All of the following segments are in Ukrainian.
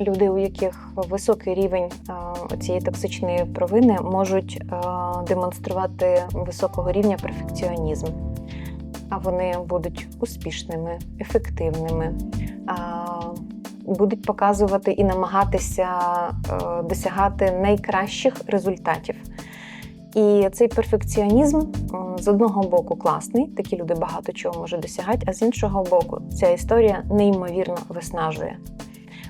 Люди, у яких високий рівень цієї токсичної провини, можуть демонструвати високого рівня перфекціонізм. А вони будуть успішними, ефективними, будуть показувати і намагатися досягати найкращих результатів. І цей перфекціонізм з одного боку класний, такі люди багато чого можуть досягати, а з іншого боку, ця історія неймовірно виснажує.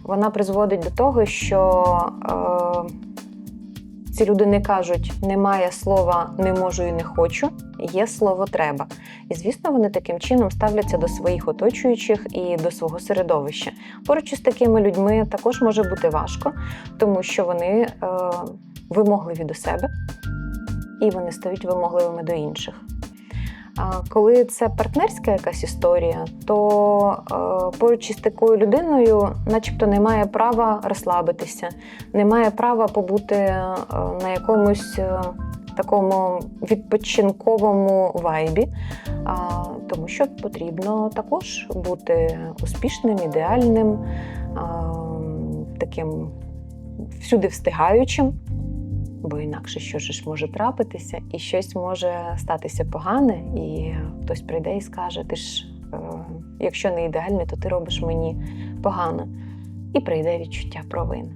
Вона призводить до того, що е, ці люди не кажуть, немає слова не можу і не хочу, є слово треба. І звісно, вони таким чином ставляться до своїх оточуючих і до свого середовища. Поруч із такими людьми також може бути важко, тому що вони е, вимогливі до себе і вони стають вимогливими до інших. Коли це партнерська якась історія, то е, поруч із такою людиною, начебто, немає права розслабитися, немає права побути е, на якомусь е, такому відпочинковому вайбі, тому що потрібно також бути успішним, ідеальним, таким всюди встигаючим бо інакше що ж може трапитися, і щось може статися погане, і хтось прийде і скаже: Ти ж, е, якщо не ідеальний, то ти робиш мені погано. І прийде відчуття провини.